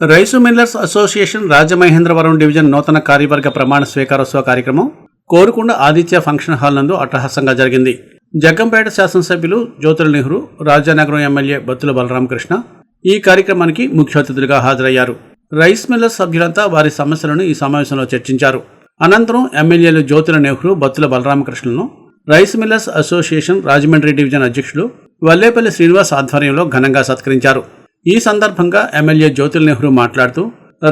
Rice millers association Rajamahendravaram division నూతన కార్యవర్గ ప్రమాణ స్వీకారోత్సవ కార్యక్రమం కోరుకొండ ఆదిత్య ఫంక్షన్ హాల్ నందు అట్టహాసంగా జరిగింది. జగ్గంపేట శాసనసభ్యులు జ్యోతుల నెహ్రూ రాజానగరం ఎమ్మెల్యే బత్తుల బలరామకృష్ణ ఈ కార్యక్రమానికి ముఖ్య అతిథులుగా హాజరయ్యారు. రైస్ మిల్లర్స్ సభ్యులంతా వారి సమస్యలను ఈ సమావేశంలో చర్చించారు. అనంతరం ఎమ్మెల్యేలు Jyothula Nehru Battula బలరామకృష్ణను rice millers association Rajahmundry division అధ్యక్షులు వల్లేపల్లి శ్రీనివాస్ ఆధ్వర్యంలో ఘనంగా సత్కరించారు. ఈ సందర్భంగా ఎమ్మెల్యే జ్యోతిల్ నెహ్రూ మాట్లాడుతూ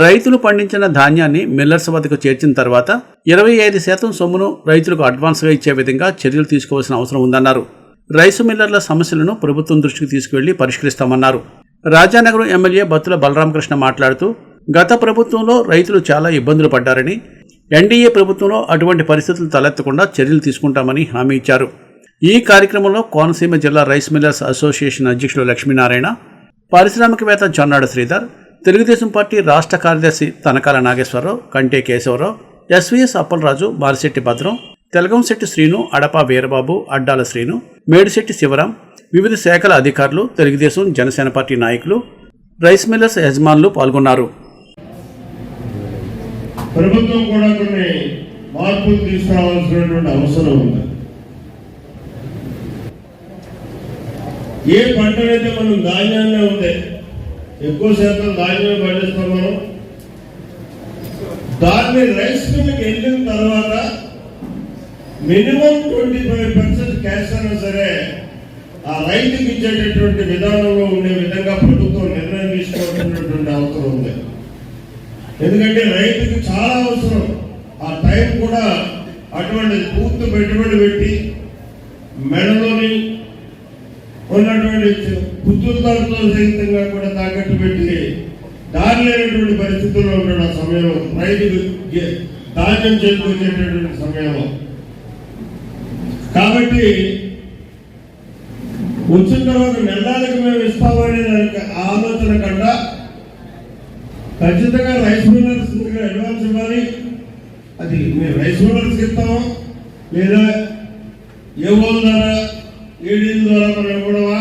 రైతులు పండించిన ధాన్యాన్ని మిల్లర్స్ వద్దకు చేర్చిన తర్వాత ఇరవై ఐదు శాతం సొమ్మును రైతులకు అడ్వాన్స్గా ఇచ్చే విధంగా చర్యలు తీసుకోవాల్సిన అవసరం ఉందన్నారు. రైసు మిల్లర్ల సమస్యలను ప్రభుత్వం దృష్టికి తీసుకువెళ్ళి పరిష్కరిస్తామన్నారు. రాజానగరం ఎమ్మెల్యే బత్తుల బలరామకృష్ణ మాట్లాడుతూ గత ప్రభుత్వంలో రైతులు చాలా ఇబ్బందులు పడ్డారని ఎన్డీఏ ప్రభుత్వంలో అటువంటి పరిస్థితులు తలెత్తకుండా చర్యలు తీసుకుంటామని హామీ ఇచ్చారు. ఈ కార్యక్రమంలో కోనసీమ జిల్లా రైస్ మిల్లర్స్ అసోసియేషన్ అధ్యక్షులు లక్ష్మీనారాయణ పారిశ్రామికవేత్త జొన్నాడు శ్రీధర్ తెలుగుదేశం పార్టీ రాష్ట్ర కార్యదర్శి తనకాల నాగేశ్వరరావు కంటే కేశవరావు ఎస్వీఎస్ అప్పలరాజు మారిశెట్టి భద్రం తెలగంశెట్టి శ్రీను అడపా వీరబాబు అడ్డాల శ్రీను మేడిశెట్టి శివరాం వివిధ శాఖల అధికారులు తెలుగుదేశం జనసేన పార్టీ నాయకులు రైస్ మిల్లర్స్ యజమానులు పాల్గొన్నారు. ప్రభుత్వం కూడా కొన్ని మార్పులు తీసుకురావాల్సినటువంటి అవసరం ఉంది. ఏ పంటనైతే మనం ధాన్యాన్ని ఉంటే ఎక్కువ శాతం ధాన్యం పండిస్తాం మనం? దాన్ని రైస్ మిల్కి వెళ్ళిన తర్వాత minimum twenty five percent cash అయినా సరే ఆ రైతుకి ఇచ్చేటటువంటి విధానంలో ఉండే విధంగా ప్రభుత్వం నిర్ణయం తీసుకోవాల్సినటువంటి అవసరం ఉంది. ఎందుకంటే రైతుకి చాలా అవసరం. ఆ టైం కూడా అటువంటి పూర్తి పెట్టుబడి పెట్టి మెడలోని ఉన్నటువంటి పుత్రులతో సహితంగా కూడా తాకట్టు పెట్టి దారి లేనటువంటి పరిస్థితుల్లో ఉన్న సమయం సమయంలో ధాన్యం చేకూర్చేటటువంటి సమయంలో. కాబట్టి వచ్చిన తర్వాత నెలలకు మేము ఇస్తామనే ఆలోచన కన్నా ఖచ్చితంగా రైస్ మిల్లర్స్ అడ్వాన్స్ ఇవ్వాలి. అది మేము రైస్ మిల్లర్స్ ఇస్తాము. లేదా ఏ ఓన్ ద్వారా ఏడీ ద్వారా మనం ఇవ్వడమా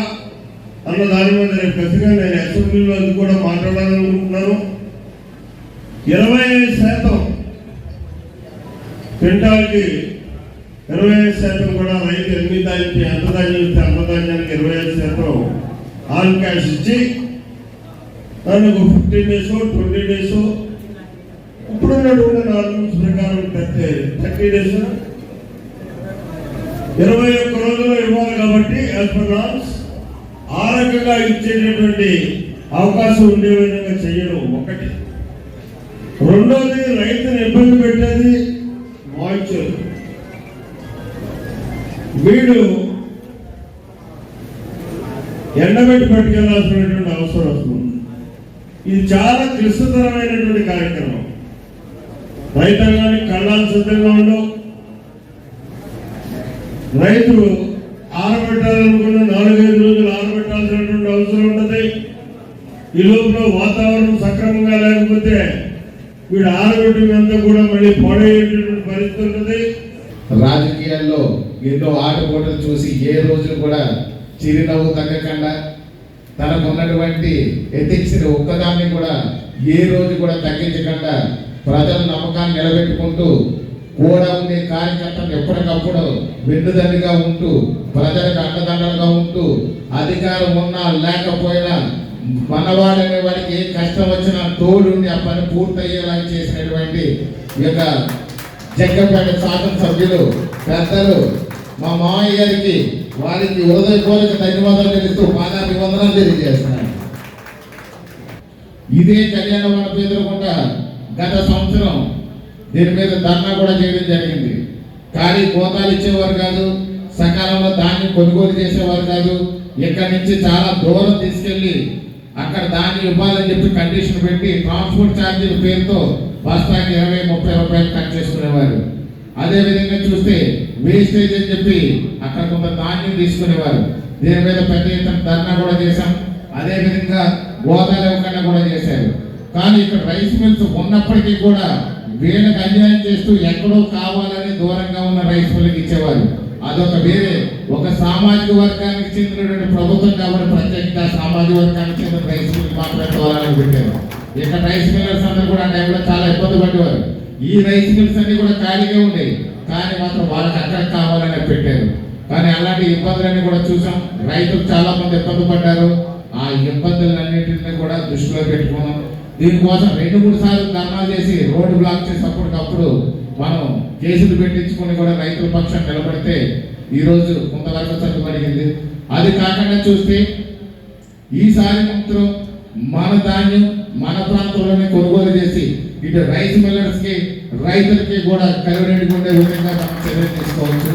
అన్న దాని మీద నేను ఖచ్చితంగా నేను అసెంబ్లీలో అది కూడా మాట్లాడాలనుకుంటున్నాను. ఇరవై ఐదు శాతం క్వింటాల్కి ఇరవై ఐదు శాతం కూడా రైతు ఎన్ని దానికి ఎంత ధాన్యం ఇస్తే అంత ధాన్యానికి ఇరవై ఐదు శాతం ఆన్ క్యాష్ ఇచ్చి దాన్ని ఒక ఫిఫ్టీన్ డేస్ ట్వంటీ డేస్ ఇప్పుడు నాలుగు ప్రకారం థర్టీ థర్టీ డేస్? ఇరవై ఒక్క రోజుల్లో ఇవ్వాలి కాబట్టి యాజ్ పర్ నార్మ్స్ ఆ రకంగా ఇచ్చేటటువంటి అవకాశం ఉండే విధంగా చేయడం ఒకటి. రెండోది రైతుని ఇబ్బంది పెట్టేది మాయిశ్చర్ వీడు ఎండబెట్టి పట్టుకెళ్ళాల్సినటువంటి అవసరం వస్తుంది ఇది చాలా క్లిష్టతరమైనటువంటి కార్యక్రమం. రైతాంగానికి కళ్ళాలు సిద్ధంగా ఉండవు. రైతులు ఆరబెట్టాలనుకున్న నాలుగైదు రోజులు ఆరబెట్టాల్సినటువంటి అవసరం ఉంటుంది ఈ లోపల వాతావరణం సక్రమంగా లేకపోతే వీడు ఆరబెట్టినంతా కూడా మళ్ళీ పాడయ్యేటటువంటి పరిస్థితి ఉంటుంది రాజకీయాల్లో ఎన్నో ఆటపోటలు చూసి ఏ రోజు కూడా చిరునవ్వు తగ్గకుండా తనకున్నటువంటి ఉన్నటువంటి ఒక్కదాన్ని కూడా ఏ రోజు కూడా తగ్గించకుండా ప్రజల నమ్మకాన్ని నిలబెట్టుకుంటూ కూడా ఉండే కార్యకర్తలు ఎప్పటికప్పుడు వెన్నుదండిగా ఉంటూ ప్రజలకు అండదండలుగా ఉంటూ అధికారం ఉన్నా లేకపోయినా మనవాడనే వాడికి ఏ కష్టం వచ్చినా తోడుండి ఆ పని పూర్తయ్యేలా చేసినటువంటి ఈ యొక్క జగ్గంపేట శాసనసభ్యులు పెద్దలు మా మామయ్య గారికి వారికి హృదయపూర్వక ధన్యవాదాలు తెలుస్తూ పాదాభివందనాలు తెలియజేస్తున్నాను. ఇదే కళ్యాణ మండపం ఎదురుకుండా గత సంవత్సరం దీని మీద ధర్నా కూడా చేయడం జరిగింది. కానీ గోతాలు ఇచ్చేవారు కాదు సకాలంలో ధాన్యం కొనుగోలు చేసేవారు కాదు. ఇక్కడి నుంచి చాలా దూరం తీసుకెళ్ళి అక్కడ దాన్ని ఇవ్వాలని చెప్పి కండిషన్ పెట్టి ట్రాన్స్పోర్ట్ ఛార్జీల పేరుతో బస్తాకి ఇరవై ముప్పై రూపాయలు కట్ చేసుకునేవారు. అదే విధంగా చూస్తే వేస్టేజ్ అని చెప్పి అక్కడ కొంత ధాన్యం తీసుకునేవారు. దీని మీద పెద్ద ఎత్తున ధర్నా కూడా చేశాం. అదే విధంగా ఇవ్వకుండా కూడా చేశారు. కానీ ఇక్కడ రైస్ మిల్స్ ఉన్నప్పటికీ కూడా వీళ్ళకి అన్యాయం చేస్తూ ఎక్కడో కావాలని దూరంగా ఉన్న రైస్ మిల్కి ఇచ్చేవారు అదొక వేరే. ఒక సామాజిక వర్గానికి చెందినటువంటి ప్రభుత్వం కాబట్టి ప్రత్యేకంగా సామాజిక వర్గానికి చెందిన రైస్ మిల్ మాత్రమే తోలాలని పెట్టారు. ఇక్కడ రైస్ మిల్లర్స్ అందరూ కూడా ఆ టైంలో చాలా ఇబ్బంది పడేవారు ఈ రైస్ మిల్స్ అన్ని కూడా ఖాళీగా ఉండేవి. కానీ మాత్రం వాళ్ళకి అక్కడ కావాలని పెట్టారు. కానీ అలాంటి ఇబ్బందులన్నీ కూడా చూసాం. రైతులు చాలా మంది ఇబ్బంది పడ్డారు. ఆ ఇబ్బందులన్నింటినీ కూడా దృష్టిలో పెట్టుకున్నాం. దీనికోసం రెండు మూడు సార్లు ధర్నా చేసి రోడ్డు బ్లాక్ చేసినప్పటికప్పుడు మనం కేసులు పెట్టించుకొని కూడా రైతుల పక్షం నిలబడితే ఈరోజు కొంతవరకు చదువుబడిగింది అది కాకుండా చూస్తే ఈసారి మాత్రం మన ధాన్యం మన ప్రాంతంలోనే కొనుగోలు చేసి ఇటు రైస్ మిల్లర్స్కి రైతులకి కూడా కలువరేటుగా విధంగా మనం చర్యలు తీసుకోవచ్చు.